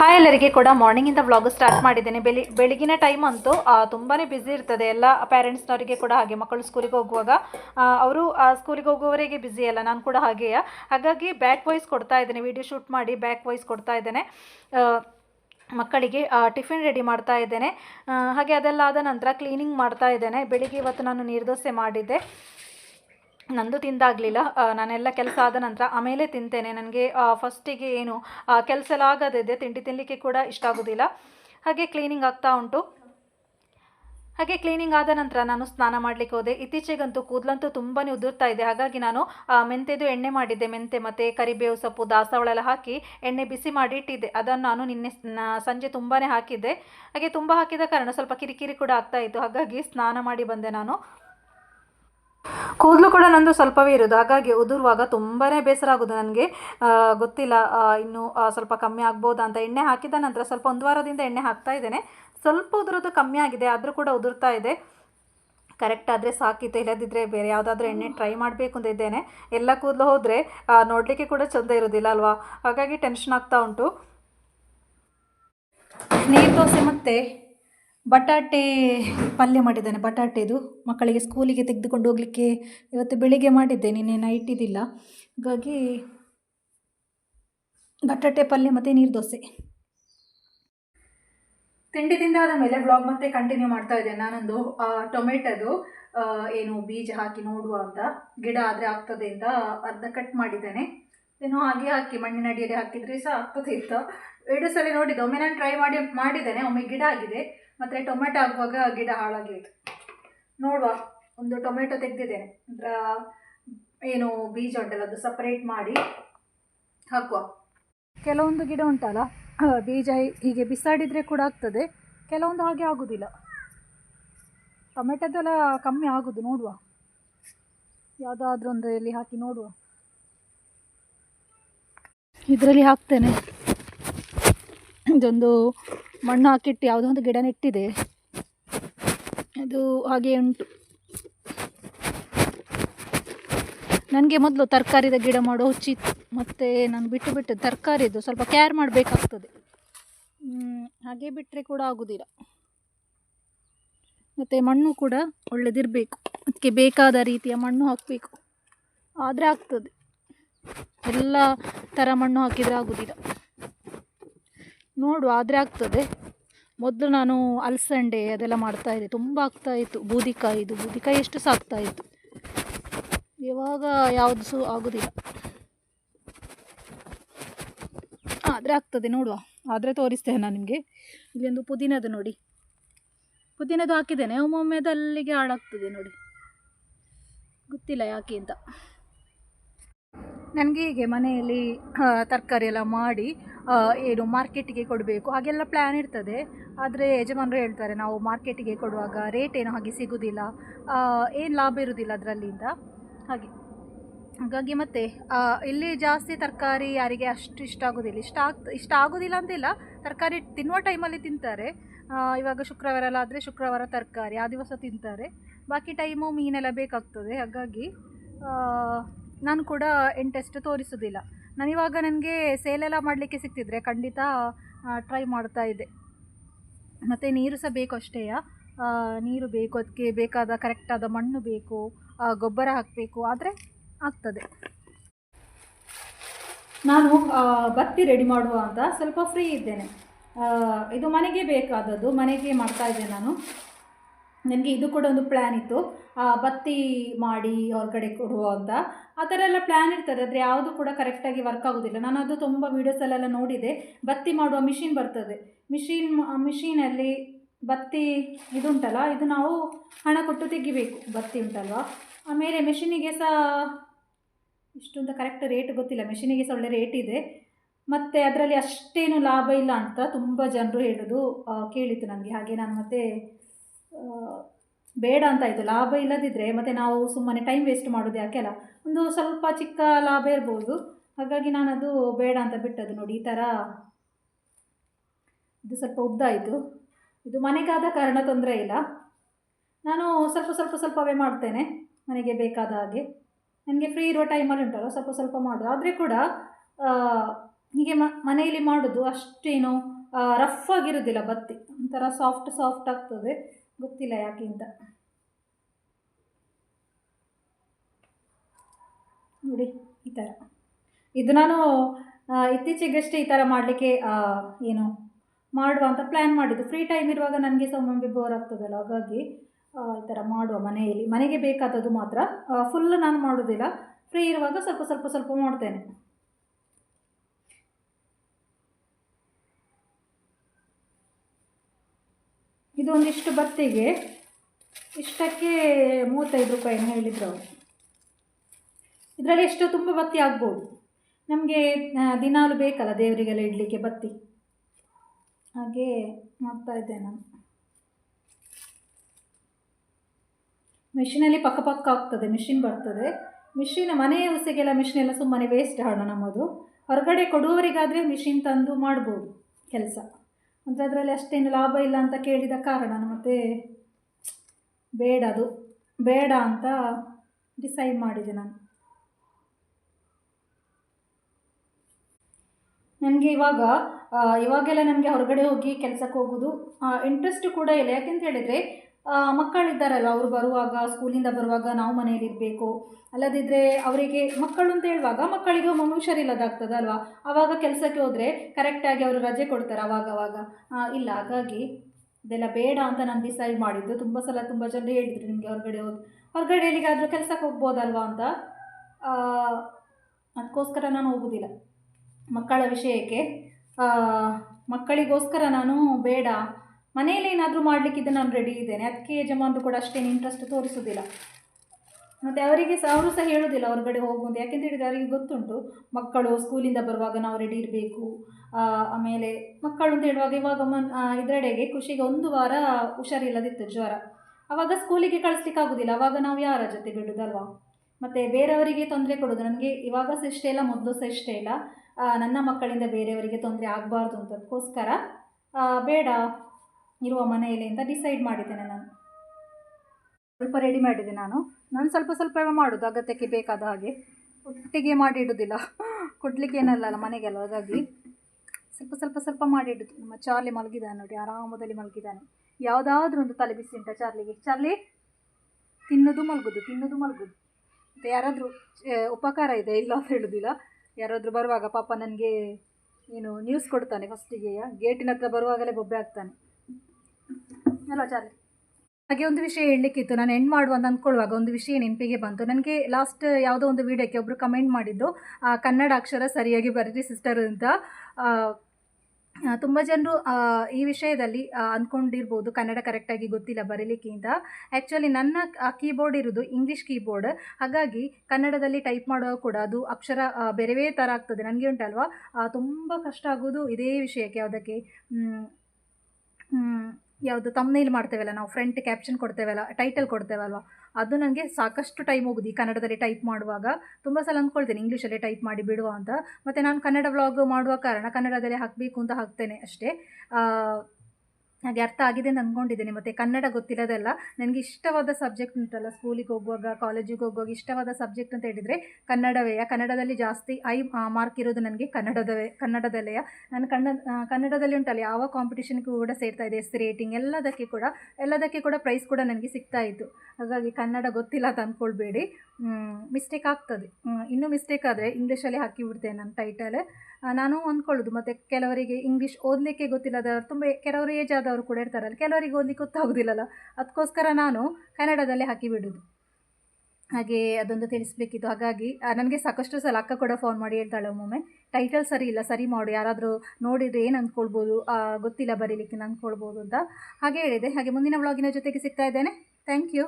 Hi ಎಲ್ಲರಿಗೆ ಕೂಡ ಮಾರ್ನಿಂಗಿಂದ vlog start ಮಾಡಿದ್ದೇನೆ. ಬೆಳಿ, ಬೆಳಗಿನ ಟೈಮ್ ಅಂತೂ ತುಂಬಾ ಬ್ಯುಸಿ ಇರ್ತದೆ. ಎಲ್ಲ ಪೇರೆಂಟ್ಸ್ನವರಿಗೆ ಕೂಡ ಹಾಗೆ, ಮಕ್ಕಳು ಸ್ಕೂಲಿಗೆ ಹೋಗುವಾಗ ಅವರು ಸ್ಕೂಲಿಗೆ ಹೋಗುವವರೆಗೆ ಬ್ಯುಸಿ ಅಲ್ಲ. ನಾನು ಕೂಡ ಹಾಗೆಯೇ. ಹಾಗಾಗಿ ಬ್ಯಾಕ್ ವಾಯ್ಸ್ ಕೊಡ್ತಾ ಇದ್ದೇನೆ. ವಿಡಿಯೋ ಶೂಟ್ ಮಾಡಿ ಬ್ಯಾಕ್ ವಾಯ್ಸ್ ಕೊಡ್ತಾ ಇದ್ದೇನೆ. ಮಕ್ಕಳಿಗೆ ಟಿಫಿನ್ ರೆಡಿ ಮಾಡ್ತಾ ಇದ್ದೇನೆ. ಹಾಗೆ ಅದೆಲ್ಲ ಆದ ನಂತರ ಕ್ಲೀನಿಂಗ್ ಮಾಡ್ತಾ ಇದ್ದೇನೆ. ಬೆಳಿಗ್ಗೆ ಇವತ್ತು ನಾನು ನೀರ್ದೋಸೆ ಮಾಡಿದ್ದೆ. ನಂದು ತಿಂದಾಗಲಿಲ್ಲ. ನಾನೆಲ್ಲ ಕೆಲಸ ಆದ ನಂತರ ಆಮೇಲೆ ತಿಂತೇನೆ. ನನಗೆ ಫಸ್ಟಿಗೆ ಏನು ಕೆಲಸ ಎಲ್ಲ ಆಗದಿದೆ ತಿಂಡಿ ತಿನ್ನಲಿಕ್ಕೆ ಕೂಡ ಇಷ್ಟ ಆಗೋದಿಲ್ಲ. ಹಾಗೆ ಕ್ಲೀನಿಂಗ್ ಆಗ್ತಾ ಉಂಟು. ಹಾಗೆ ಕ್ಲೀನಿಂಗ್ ಆದ ನಂತರ ನಾನು ಸ್ನಾನ ಮಾಡಲಿಕ್ಕೆ ಹೋದೆ. ಇತ್ತೀಚೆಗಂತೂ ಕೂದಲಂತೂ ತುಂಬಾ ಉದುರ್ತಾ ಇದೆ. ಹಾಗಾಗಿ ನಾನು ಮೆಂತೆದು ಎಣ್ಣೆ ಮಾಡಿದ್ದೆ. ಮೆಂತೆ ಮತ್ತು ಕರಿಬೇವು ಸೊಪ್ಪು ದಾಸವಾಳೆಲ್ಲ ಹಾಕಿ ಎಣ್ಣೆ ಬಿಸಿ ಮಾಡಿ ಇಟ್ಟಿದ್ದೆ. ಅದನ್ನು ನಾನು ನಿನ್ನೆ ಸಂಜೆ ತುಂಬಾ ಹಾಕಿದ್ದೆ. ಹಾಗೆ ತುಂಬ ಹಾಕಿದ ಕಾರಣ ಸ್ವಲ್ಪ ಕಿರಿಕಿರಿ ಕೂಡ ಆಗ್ತಾ ಇತ್ತು. ಹಾಗಾಗಿ ಸ್ನಾನ ಮಾಡಿ ಬಂದೆ ನಾನು. ಕೂದಲು ಕೂಡ ನಂದು ಸ್ವಲ್ಪವೇ ಇರೋದು. ಹಾಗಾಗಿ ಉದುರುವಾಗ ತುಂಬಾ ಬೇಸರ ಆಗೋದು ನನಗೆ. ಗೊತ್ತಿಲ್ಲ. ಇನ್ನು ಸ್ವಲ್ಪ ಕಮ್ಮಿ ಆಗ್ಬೋದಾ ಅಂತ ಎಣ್ಣೆ ಹಾಕಿದ ನಂತರ ಸ್ವಲ್ಪ ಒಂದು ವಾರದಿಂದ ಎಣ್ಣೆ ಹಾಕ್ತಾ ಇದ್ದೇನೆ. ಸ್ವಲ್ಪ ಉದುರೋದು ಕಮ್ಮಿ ಆಗಿದೆ. ಆದರೂ ಕೂಡ ಉದುರ್ತಾ ಇದೆ. ಕರೆಕ್ಟ್ ಆದರೆ ಸಾಕಿತ್ತು. ಇಲ್ಲದಿದ್ದರೆ ಬೇರೆ ಯಾವುದಾದ್ರೂ ಎಣ್ಣೆ ಟ್ರೈ ಮಾಡಬೇಕು ಅಂತ ಇದ್ದೇನೆ. ಎಲ್ಲ ಕೂದಲು ಹೋದರೆ ನೋಡಲಿಕ್ಕೆ ಕೂಡ ಚೆಂದ ಇರೋದಿಲ್ಲ ಅಲ್ವಾ? ಹಾಗಾಗಿ ಟೆನ್ಷನ್ ಆಗ್ತಾ ಉಂಟು. ನೀರು ದೋಸೆ ಮತ್ತು? ಬಟಾಟೆ ಪಲ್ಯ ಮಾಡಿದ್ದೇನೆ, ಬಟಾಟೆದು. ಮಕ್ಕಳಿಗೆ ಸ್ಕೂಲಿಗೆ ತೆಗೆದುಕೊಂಡು ಹೋಗಲಿಕ್ಕೆ ಇವತ್ತು ಬೆಳಿಗ್ಗೆ ಮಾಡಿದ್ದೆ, ನಿನ್ನೆ ನೈಟ್ ಇದಿಲ್ಲ ಹಾಗಾಗಿ ಬಟಾಟೆ ಪಲ್ಯ ಮತ್ತು ನೀರು ದೋಸೆ. ತಿಂಡಿ ತಿಂದಾದ ಮೇಲೆ ಬ್ಲಾಗ್ ಮತ್ತೆ ಕಂಟಿನ್ಯೂ ಮಾಡ್ತಾ ಇದ್ದೇನೆ. ನಾನೊಂದು ಟೊಮೆಟೊದು ಏನು ಬೀಜ ಹಾಕಿ ನೋಡುವ ಅಂತ. ಗಿಡ ಆದರೆ ಆಗ್ತದೆ ಅಂತ ಅರ್ಧ ಕಟ್ ಮಾಡಿದ್ದೇನೆ. ಏನೋ ಹಾಗೆ ಹಾಕಿ, ಮಣ್ಣಿನ ಅಡಿಯಲ್ಲಿ ಹಾಕಿದರೆ ಸಹ ಆಗ್ತದೆ ಇತ್ತು ಎರಡು ಸಲ ನೋಡಿದ್ದು. ಒಮ್ಮೆ ನಾನು ಟ್ರೈ ಮಾಡಿ, ಮಾಡಿದ್ದೇನೆ. ಒಮ್ಮೆ ಗಿಡ ಆಗಿದೆ. ಮತ್ತು ಟೊಮೆಟೊ ಆಗುವಾಗ ಗಿಡ ಹಾಳಾಗಿರುತ್ತೆ. ಹೋಯ್ತು ನೋಡುವ, ಒಂದು ಟೊಮೆಟೊ ತೆಗೆದಿದ್ದೇನೆ. ಅದರ ಏನು ಬೀಜ ಉಂಟಲ್ಲ, ಅದು ಸಪ್ರೇಟ್ ಮಾಡಿ ಹಾಕುವ. ಕೆಲವೊಂದು ಗಿಡ ಉಂಟಲ್ಲ ಬೀಜ ಹೀಗೆ ಬಿಸಾಡಿದರೆ ಕೂಡ ಆಗ್ತದೆ. ಕೆಲವೊಂದು ಹಾಗೆ ಆಗೋದಿಲ್ಲ. ಟೊಮೆಟೊದೆಲ್ಲ ಕಮ್ಮಿ ಆಗೋದು, ನೋಡುವ. ಯಾವುದಾದ್ರೂ ಒಂದು ಇಲ್ಲಿ ಹಾಕಿ ನೋಡುವ. ಇದರಲ್ಲಿ ಹಾಕ್ತೇನೆ. ಇದೊಂದು ಮಣ್ಣು ಹಾಕಿಟ್ಟು ಯಾವುದೋ ಒಂದು ಗಿಡ ನೆಟ್ಟಿದೆ. ಅದು ಹಾಗೆ ಉಂಟು. ನನಗೆ ಮೊದಲು ತರಕಾರಿದ ಗಿಡ ಮಾಡೋ ಹುಚ್ಚಿತ್ತು ಮತ್ತು ನಾನು ಬಿಟ್ಟು ಬಿಟ್ಟು ತರಕಾರಿದು ಸ್ವಲ್ಪ ಕೇರ್ ಮಾಡಬೇಕಾಗ್ತದೆ. ಹಾಗೆ ಬಿಟ್ಟರೆ ಕೂಡ ಆಗೋದಿಲ್ಲ. ಮತ್ತು ಮಣ್ಣು ಕೂಡ ಒಳ್ಳೆದಿರಬೇಕು. ಅದಕ್ಕೆ ಬೇಕಾದ ರೀತಿಯ ಮಣ್ಣು ಹಾಕಬೇಕು. ಆದರೆ ಆಗ್ತದೆ. ಎಲ್ಲ ಥರ ಮಣ್ಣು ಹಾಕಿದರೆ ಆಗೋದಿಲ್ಲ. ನೋಡು, ಆದರೆ ಆಗ್ತದೆ. ಮೊದಲು ನಾನು ಅಲಸಂಡೆ ಅದೆಲ್ಲ ಮಾಡ್ತಾಯಿದ್ದೆ ತುಂಬ ಆಗ್ತಾಯಿತ್ತು ಬೂದಿಕಾಯಿದು ಬೂದಿಕಾಯಿ ಎಷ್ಟು ಸಾಕ್ತಾಯಿತ್ತು ಇವಾಗ ಯಾವುದು ಸಹ ಆಗೋದಿಲ್ಲ. ಆದರೆ ಆಗ್ತದೆ, ನೋಡುವ. ಆದರೆ ತೋರಿಸ್ತೇನೆ ನಾನು ನಿಮಗೆ. ಇಲ್ಲೊಂದು ಪುದೀನದು ನೋಡಿ. ಪುದೀನದು ಹಾಕಿದ್ದೇನೆ. ಒಮ್ಮೊಮ್ಮೆದಲ್ಲಿಗೆ ಹಾಳಾಗ್ತದೆ ನೋಡಿ. ಗೊತ್ತಿಲ್ಲ ಯಾಕೆ ಅಂತ. ನನಗೆ ಹೀಗೆ ಮನೆಯಲ್ಲಿ ತರಕಾರಿ ಎಲ್ಲ ಮಾಡಿ ಏನು ಮಾರ್ಕೆಟಿಗೆ ಕೊಡಬೇಕು. ಹಾಗೆಲ್ಲ ಪ್ಲ್ಯಾನ್ ಇರ್ತದೆ. ಆದರೆ ಯಜಮಾನರು ಹೇಳ್ತಾರೆ, ನಾವು ಮಾರ್ಕೆಟಿಗೆ ಕೊಡುವಾಗ ರೇಟ್ ಏನು ಹಾಗೆ ಸಿಗೋದಿಲ್ಲ. ಏನು ಲಾಭ ಇರೋದಿಲ್ಲ ಅದರಲ್ಲಿಂದ? ಹಾಗೆ. ಹಾಗಾಗಿ ಮತ್ತೆ ಇಲ್ಲಿ ಜಾಸ್ತಿ ತರಕಾರಿ ಯಾರಿಗೆ ಅಷ್ಟು ಇಷ್ಟ ಆಗೋದಿಲ್ಲ. ಇಷ್ಟ ಆಗ್, ಇಷ್ಟ ಆಗೋದಿಲ್ಲ ಅಂತಿಲ್ಲ. ತರಕಾರಿ ತಿನ್ನುವ ಟೈಮಲ್ಲಿ ತಿಂತಾರೆ. ಇವಾಗ ಶುಕ್ರವಾರ ಎಲ್ಲ ಆದರೆ ಶುಕ್ರವಾರ ತರಕಾರಿ, ಆ ದಿವಸ ತಿಂತಾರೆ. ಬಾಕಿ ಟೈಮು ಮೀನೆಲ್ಲ ಬೇಕಾಗ್ತದೆ. ಹಾಗಾಗಿ ನಾನು ಕೂಡ ಇಂಟ್ರೆಸ್ಟ್ ತೋರಿಸೋದಿಲ್ಲ. ನಾನಿವಾಗ ನನಗೆ ಸೇಲೆಲ್ಲ ಮಾಡಲಿಕ್ಕೆ ಸಿಕ್ತಿದ್ರೆ ಖಂಡಿತ ಟ್ರೈ ಮಾಡ್ತಾ ಇದ್ದೆ. ಮತ್ತು ನೀರು ಸಹ ಬೇಕು ಅಷ್ಟೇ ನೀರು ಬೇಕು, ಅದಕ್ಕೆ ಬೇಕಾದ ಕರೆಕ್ಟಾದ ಮಣ್ಣು ಬೇಕು ಗೊಬ್ಬರ ಹಾಕಬೇಕು, ಆದರೆ ಆಗ್ತದೆ. ನಾನು ಬತ್ತಿ ರೆಡಿ ಮಾಡುವ ಅಂತ ಸ್ವಲ್ಪ ಫ್ರೀ ಇದ್ದೇನೆ. ಇದು ಮನೆಗೆ ಬೇಕಾದದ್ದು, ಮನೆಗೆ ಮಾಡ್ತಾ ಇದ್ದೆ ನಾನು. ನನಗೆ ಇದು ಕೂಡ ಒಂದು ಪ್ಲ್ಯಾನ್ ಇತ್ತು. ಬತ್ತಿ ಮಾಡಿ ಹೊರಗಡೆ ಕೊಡುವ ಅಂತ. ಆ ಥರ ಎಲ್ಲ ಪ್ಲ್ಯಾನ್ ಇರ್ತದೆ. ಆದರೆ ಯಾವುದು ಕೂಡ ಕರೆಕ್ಟಾಗಿ ವರ್ಕ್ ಆಗೋದಿಲ್ಲ. ನಾನು ಅದು ತುಂಬ ವೀಡಿಯೋಸಲ್ಲೆಲ್ಲ ನೋಡಿದೆ. ಬತ್ತಿ ಮಾಡುವ ಮಿಷಿನ್ ಬರ್ತದೆ. ಮಿಷಿನ್ ಮಿಷಿನಲ್ಲಿ ಬತ್ತಿ ಇದುಂಟಲ್ಲ ಇದು ನಾವು ಹಣ ಕೊಟ್ಟು ತೆಗಿಬೇಕು. ಬತ್ತಿ ಉಂಟಲ್ವ? ಆಮೇಲೆ ಮೆಷಿನಿಗೆ ಸಹ ಇಷ್ಟೊಂದು ಕರೆಕ್ಟ್ ರೇಟ್ ಗೊತ್ತಿಲ್ಲ. ಮೆಷಿನಿಗೆ ಸಹ ಒಳ್ಳೆ ರೇಟ್ ಇದೆ. ಮತ್ತು ಅದರಲ್ಲಿ ಅಷ್ಟೇನು ಲಾಭ ಇಲ್ಲ ಅಂತ ತುಂಬ ಜನರು ಹೇಳೋದು ಕೇಳಿತು ನನಗೆ ಹಾಗೆ ನಾನು ಮತ್ತೆ ಬೇಡ ಅಂತ ಆಯಿತು. ಲಾಭ ಇಲ್ಲದಿದ್ದರೆ ಮತ್ತು ನಾವು ಸುಮ್ಮನೆ ಟೈಮ್ ವೇಸ್ಟ್ ಮಾಡೋದು ಯಾಕೆಲ್ಲ ಒಂದು ಸ್ವಲ್ಪ ಚಿಕ್ಕ ಲಾಭ ಇರ್ಬೋದು. ಹಾಗಾಗಿ ನಾನು ಅದು ಬೇಡ ಅಂತ ಬಿಟ್ಟದ್ದು ನೋಡಿ, ಈ ಥರ ಇದು ಸ್ವಲ್ಪ ಉದ್ದ ಆಯಿತು. ಇದು ಮನೆಗಾದ ಕಾರಣ ತೊಂದರೆ ಇಲ್ಲ. ನಾನು ಸ್ವಲ್ಪ ಸ್ವಲ್ಪ ಸ್ವಲ್ಪವೇ ಮಾಡ್ತೇನೆ ಮನೆಗೆ ಬೇಕಾದ ಹಾಗೆ. ನನಗೆ ಫ್ರೀ ಇರುವ ಟೈಮಲ್ಲಿ ಉಂಟಲ್ಲ ಸ್ವಲ್ಪ ಸ್ವಲ್ಪ ಮಾಡೋದು. ಆದರೆ ಕೂಡ ಹೀಗೆ ಮನೆಯಲ್ಲಿ ಮಾಡೋದು ಅಷ್ಟೇನು ರಫ್ ಆಗಿರೋದಿಲ್ಲ ಬತ್ತಿ. ಒಂಥರ ಸಾಫ್ಟ್ ಸಾಫ್ಟ್ ಆಗ್ತದೆ. ಗೊತ್ತಿಲ್ಲ ಯಾಕೆ ಅಂತ. ನೋಡಿ, ಈ ಥರ ಇದು ನಾನು ಇತ್ತೀಚೆಗಷ್ಟೇ ಈ ಥರ ಮಾಡಲಿಕ್ಕೆ ಏನು, ಮಾಡುವ ಅಂತ ಪ್ಲ್ಯಾನ್ ಮಾಡಿದ್ದು. ಫ್ರೀ ಟೈಮ್ ಇರುವಾಗ ನನಗೆ ಸಹ ಒಮ್ಮೊಮ್ಮೆ ಬೋರ್ ಆಗ್ತದಲ್ಲ, ಹಾಗಾಗಿ ಈ ಥರ ಮಾಡುವ ಮನೆಯಲ್ಲಿ. ಮನೆಗೆ ಬೇಕಾದದ್ದು ಮಾತ್ರ ಫುಲ್ ನಾನು ಮಾಡೋದಿಲ್ಲ ಫ್ರೀ ಇರುವಾಗ ಸ್ವಲ್ಪ ಸ್ವಲ್ಪ ಸ್ವಲ್ಪ ಮಾಡ್ತೇನೆ. ಇದು ಒಂದಿಷ್ಟು ಬತ್ತಿಗೆ ಇಷ್ಟಕ್ಕೆ ಮೂವತ್ತೈದು ರೂಪಾಯಿನ ಹೇಳಿದ್ರು ಅವರು. ಇದರಲ್ಲಿ ಎಷ್ಟು ತುಂಬ ಬತ್ತಿ ಆಗ್ಬೋದು. ನಮಗೆ ದಿನಾಲು ಬೇಕಲ್ಲ ದೇವರಿಗೆಲ್ಲ ಇಡಲಿಕ್ಕೆ ಬತ್ತಿ. ಹಾಗೆ ನೋಡ್ತಾ ಇದ್ದೆ ನಾನು. ಮಿಷಿನಲ್ಲಿ ಪಕ್ಕ ಪಕ್ಕ ಆಗ್ತದೆ ಮಿಷಿನ್ ಬರ್ತದೆ. ಮಿಷಿನ್ ಮನೆ ಉಸೆಗೆಲ್ಲ ಮಿಷಿನ್ ಎಲ್ಲ ಸುಮ್ಮನೆ ವೇಸ್ಟ್ ಹಣ ನಮ್ಮದು. ಹೊರಗಡೆ ಕೊಡುವವರಿಗಾದರೆ ಮಿಷಿನ್ ತಂದು ಮಾಡ್ಬೋದು ಕೆಲಸ. ಅಂದರೆ ಅದರಲ್ಲಿ ಅಷ್ಟೇನು ಲಾಭ ಇಲ್ಲ ಅಂತ ಕೇಳಿದ ಕಾರಣ ಮತ್ತು ಬೇಡ ಅದು. ಬೇಡ ಅಂತ ಡಿಸೈಡ್ ಮಾಡಿದೆ ನಾನು. ನನಗೆ ಇವಾಗ ಇವಾಗೆಲ್ಲ ನನಗೆ ಹೊರಗಡೆ ಹೋಗಿ ಕೆಲಸಕ್ಕೆ ಹೋಗೋದು ಇಂಟ್ರೆಸ್ಟ್ ಕೂಡ ಇಲ್ಲ. ಯಾಕೆಂತ ಹೇಳಿದರೆ ಮಕ್ಕಳಿದ್ದಾರಲ್ಲ ಅವರು ಬರುವಾಗ, ಸ್ಕೂಲಿಂದ ಬರುವಾಗ ನಾವು ಮನೆಯಲ್ಲಿ ಇರಬೇಕು. ಅಲ್ಲದಿದ್ದರೆ ಅವರಿಗೆ ಮಕ್ಕಳು ಅಂತ ಹೇಳುವಾಗ ಮಕ್ಕಳಿಗೆ ಹುಷಾರಿಲ್ಲದಾಗ್ತದೆ ಅಲ್ವಾ ಆವಾಗ ಕೆಲಸಕ್ಕೆ ಹೋದರೆ ಕರೆಕ್ಟಾಗಿ ಅವರು ರಜೆ ಕೊಡ್ತಾರೆ ಅವಾಗವಾಗ ಅವಾಗ. ಇಲ್ಲ, ಹಾಗಾಗಿ ಇದೆಲ್ಲ ಬೇಡ ಅಂತ ನಾನು ಡಿಸೈಡ್ ಮಾಡಿದ್ದು. ತುಂಬ ಸಲ ತುಂಬ ಜನ ಹೇಳಿದರು ನಿಮಗೆ ಹೊರಗಡೆ ಹೋಗಿ, ಹೊರಗಡೆ ಎಲ್ಲಿಗಾದರೂ ಕೆಲಸಕ್ಕೆ ಹೋಗ್ಬೋದಲ್ವಾ ಅಂತ. ಅದಕ್ಕೋಸ್ಕರ ನಾನು ಹೋಗೋದಿಲ್ಲ. ಮಕ್ಕಳ ವಿಷಯಕ್ಕೆ. ಮಕ್ಕಳಿಗೋಸ್ಕರ ನಾನು ಬೇಡ. ಮನೆಯಲ್ಲಿ ಏನಾದರೂ ಮಾಡಲಿಕ್ಕಿದ್ದು ನಾನು ರೆಡಿ ಇದ್ದೇನೆ. ಅದಕ್ಕೆ ಯಜಮಾನರು ಕೂಡ ಅಷ್ಟೇನು ಇಂಟ್ರೆಸ್ಟ್ ತೋರಿಸೋದಿಲ್ಲ. ಮತ್ತು ಅವರಿಗೆ ಸಹ ಅವರು ಸಹ ಹೇಳೋದಿಲ್ಲ ಹೊರಗಡೆ ಹೋಗುವಂತ ಯಾಕೆಂತ ಹೇಳಿದರೆ ಅವರಿಗೆ ಗೊತ್ತುಂಟು. ಮಕ್ಕಳು ಸ್ಕೂಲಿಂದ ಬರುವಾಗ ನಾವು ರೆಡಿ ಇರಬೇಕು. ಆಮೇಲೆ ಮಕ್ಕಳು ಅಂತ ಹೇಳುವಾಗ ಇವಾಗ ಮನ್ ಇದರೆಡೆಗೆ ಖುಷಿಗೆ ಒಂದು ವಾರ ಹುಷಾರಿಲ್ಲದಿತ್ತು ಜ್ವರ. ಆವಾಗ ಸ್ಕೂಲಿಗೆ ಕಳಿಸ್ಲಿಕ್ಕೆ ಆಗೋದಿಲ್ಲ. ಆವಾಗ ನಾವು ಯಾರ ಜೊತೆ ಬಿಡೋದಲ್ವಾ? ಮತ್ತು ಬೇರೆಯವರಿಗೆ ತೊಂದರೆ ಕೊಡೋದು. ನನಗೆ ಇವಾಗ ಸಹ ಇಷ್ಟೇ ಇಲ್ಲ ಮೊದಲು ಸಹ ಇಷ್ಟೇ ಇಲ್ಲ. ನನ್ನ ಮಕ್ಕಳಿಂದ ಬೇರೆಯವರಿಗೆ ತೊಂದರೆ ಆಗಬಾರ್ದು ಅಂತ ಅದಕ್ಕೋಸ್ಕರ ಆ, ಬೇಡ. ಇರುವ ಮನೆಯಲ್ಲಿ ಅಂತ ಡಿಸೈಡ್ ಮಾಡಿದ್ದೇನೆ ನಾನು. ಸ್ವಲ್ಪ ರೆಡಿ ಮಾಡಿದೆ ನಾನು. ನಾನು ಸ್ವಲ್ಪ ಸ್ವಲ್ಪ ಮಾಡೋದು, ಅಗತ್ಯಕ್ಕೆ ಬೇಕಾದ ಹಾಗೆ. ಒಟ್ಟಿಗೆ ಮಾಡಿ ಇಡೋದಿಲ್ಲ ಕೊಡಲಿಕ್ಕೆ ಏನಲ್ಲ ಮನೆಗೆಲ್ಲ, ಹಾಗಾಗಿ ಸ್ವಲ್ಪ ಸ್ವಲ್ಪ ಸ್ವಲ್ಪ ಮಾಡಿ ಇಡೋದು ನಮ್ಮ ಚಾರ್ಲಿ ಮಲಗಿದ್ದಾನೆ ನೋಡಿ, ಆರಾಮದಲ್ಲಿ ಮಲಗಿದ್ದಾನೆ ಯಾವುದಾದ್ರೂ ಒಂದು ತಲೆ ಬಿಸಿ ಉಂಟ ಚಾರ್ಲಿಗೆ. ಚಾರ್ಲಿ, ತಿನ್ನೋದು ಮಲಗೋದು ತಿನ್ನೋದು ಮಲಗೋದು. ಮತ್ತು ಯಾರಾದರೂ ಉಪಕಾರ ಇದೆ, ಇಲ್ಲ ಅಂತ ಹೇಳೋದಿಲ್ಲ. ಯಾರಾದರೂ ಬರುವಾಗ ಪಾಪ ನನಗೆ ಏನು ನ್ಯೂಸ್ ಕೊಡ್ತಾನೆ ಫಸ್ಟಿಗೆ ಗೇಟಿನ ಹತ್ರ ಬರುವಾಗಲೇ ಬೊಬ್ಬೆ ಆಗ್ತಾನೆ ಅಲ್ಲ ಚಾರ್ಲಿ ಹಾಗೆ ಒಂದು ವಿಷಯ ಹೇಳಲಿಕ್ಕಿತ್ತು. ನಾನು ಎಂಡ್ ಮಾಡುವ ಅಂತ ಅಂದ್ಕೊಳ್ಳುವಾಗ ಒಂದು ವಿಷಯ ನೆನಪಿಗೆ ಬಂತು. ನನಗೆ ಲಾಸ್ಟ್ ಯಾವುದೋ ಒಂದು ವಿಡಿಯೋಕ್ಕೆ ಒಬ್ಬರು ಕಮೆಂಟ್ ಮಾಡಿದ್ದು ಕನ್ನಡ ಅಕ್ಷರ ಸರಿಯಾಗಿ ಬರೀರಿ ಸಿಸ್ಟರ್ ಅಂತ. ತುಂಬ ಜನರು ಈ ವಿಷಯದಲ್ಲಿ ಅಂದ್ಕೊಂಡಿರ್ಬೋದು ಕನ್ನಡ ಕರೆಕ್ಟಾಗಿ ಗೊತ್ತಿಲ್ಲ ಬರೀಲಿಕ್ಕೆ ಅಂತ ಆ್ಯಕ್ಚುಲಿ ನನ್ನ ಕೀಬೋರ್ಡ್ ಇರೋದು ಇಂಗ್ಲೀಷ್ ಕೀಬೋರ್ಡ್ ಹಾಗಾಗಿ ಕನ್ನಡದಲ್ಲಿ ಟೈಪ್ ಮಾಡುವಾಗ ಕೂಡ ಅದು ಅಕ್ಷರ ಬೇರೆವೇ ಬೇರೆ ಥರ ಆಗ್ತದೆ. ನನಗೆ ಉಂಟಲ್ವಾ? ತುಂಬ ಕಷ್ಟ ಆಗೋದು ಇದೇ ವಿಷಯಕ್ಕೆ ಯಾವುದಕ್ಕೆ? ಯಾವುದು ತಮ್ಮನೇಲಿ ಮಾಡ್ತೇವಲ್ಲ, ನಾವು ಫ್ರಂಟ್ ಕ್ಯಾಪ್ಷನ್ ಕೊಡ್ತೇವಲ್ಲ ಟೈಟಲ್ ಕೊಡ್ತೇವಲ್ವ? ಅದು ನನಗೆ ಸಾಕಷ್ಟು ಟೈಮ್ ಹೋಗುದು. ಈ ಕನ್ನಡದಲ್ಲಿ ಟೈಪ್ ಮಾಡುವಾಗ ತುಂಬ ಸಲ ಅಂದ್ಕೊಳ್ತೇನೆ ಇಂಗ್ಲೀಷಲ್ಲೇ ಟೈಪ್ ಮಾಡಿ ಬಿಡುವ ಅಂತ. ಮತ್ತು ನಾನು ಕನ್ನಡ ವ್ಲಾಗ್ ಮಾಡುವ ಕಾರಣ ಕನ್ನಡದಲ್ಲಿ ಹಾಕಬೇಕು ಅಂತ ಹಾಕ್ತೇನೆ ಅಷ್ಟೇ. ಹಾಗೆ ಅರ್ಥ ಆಗಿದೆ ಅಂತ ಅಂದ್ಕೊಂಡಿದ್ದೇನೆ ಮತ್ತು ಕನ್ನಡ ಗೊತ್ತಿರೋದೆಲ್ಲ ನನಗೆ ಇಷ್ಟವಾದ ಸಬ್ಜೆಕ್ಟ್ ಉಂಟಲ್ಲ ಸ್ಕೂಲಿಗೆ ಹೋಗುವಾಗ ಕಾಲೇಜಿಗೆ ಹೋಗುವಾಗ ಇಷ್ಟವಾದ ಸಬ್ಜೆಕ್ಟ್ ಅಂತ ಹೇಳಿದರೆ ಕನ್ನಡವೇ ಕನ್ನಡದಲ್ಲಿ ಜಾಸ್ತಿ ಐ ಮಾರ್ಕ್ ಇರೋದು ನನಗೆ ಕನ್ನಡದವೇ, ಕನ್ನಡದಲ್ಲೇ ನಾನು ಕನ್ನಡ ಕನ್ನಡದಲ್ಲಿ ಉಂಟಲ್ಲ, ಯಾವ ಕಾಂಪಿಟೇಷನ್ಗೂ ಕೂಡ ಸೇರ್ತಾ ಇದೆ ಎಸ್ ರೇಟಿಂಗ್ ಎಲ್ಲದಕ್ಕೆ ಕೂಡ ಎಲ್ಲದಕ್ಕೆ ಕೂಡ ಪ್ರೈಸ್ ಕೂಡ ನನಗೆ ಸಿಗ್ತಾ ಇತ್ತು. ಹಾಗಾಗಿ ಕನ್ನಡ ಗೊತ್ತಿಲ್ಲ ಅಂತ ಅಂದ್ಕೊಳ್ಬೇಡಿ ಮಿಸ್ಟೇಕ್ ಆಗ್ತದೆ. ಇನ್ನೂ ಮಿಸ್ಟೇಕ್ ಆದರೆ ಇಂಗ್ಲೀಷಲ್ಲಿ ಹಾಕಿಬಿಡ್ತೇನೆ ನಾನು ಟೈಟಲ್ ನಾನು ಅಂದ್ಕೊಳ್ಳೋದು, ಮತ್ತು ಕೆಲವರಿಗೆ ಇಂಗ್ಲೀಷ್ ಓದಲಿಕ್ಕೆ ಗೊತ್ತಿಲ್ಲದವರು, ತುಂಬ ಕೆಲವರು ಏಜ್ ಆದವರು ಕೂಡ ಇರ್ತಾರಲ್ಲ, ಕೆಲವರಿಗೆ ಓದಲಿಕ್ಕೆ ಗೊತ್ತಾಗೋದಿಲ್ಲಲ್ಲ. ಅದಕ್ಕೋಸ್ಕರ ನಾನು ಕನ್ನಡದಲ್ಲೇ ಹಾಕಿ ಬಿಡೋದು. ಹಾಗೆ ಅದೊಂದು ತಿಳಿಸ್ಬೇಕಿತ್ತು. ಹಾಗಾಗಿ ನನಗೆ ಸಾಕಷ್ಟು ಸಲ ಅಕ್ಕ ಕೂಡ ಫೋನ್ ಮಾಡಿ ಹೇಳ್ತಾಳೆ ಒಮ್ಮೊಮ್ಮೆ ಟೈಟಲ್ ಸರಿ ಇಲ್ಲ, ಸರಿ ಮಾಡು, ಯಾರಾದರೂ ನೋಡಿದರೆ ಏನು ಅಂದ್ಕೊಳ್ಬೋದು ಗೊತ್ತಿಲ್ಲ ಬರೀಲಿಕ್ಕೆ ಅಂದ್ಕೊಳ್ಬೋದು ಅಂತ. ಹಾಗೆ ಹೇಳಿದೆ. ಹಾಗೆ ಮುಂದಿನ ವ್ಲಾಗಿನ ಜೊತೆಗೆ ಸಿಗ್ತಾ ಇದ್ದೇನೆ. Thank you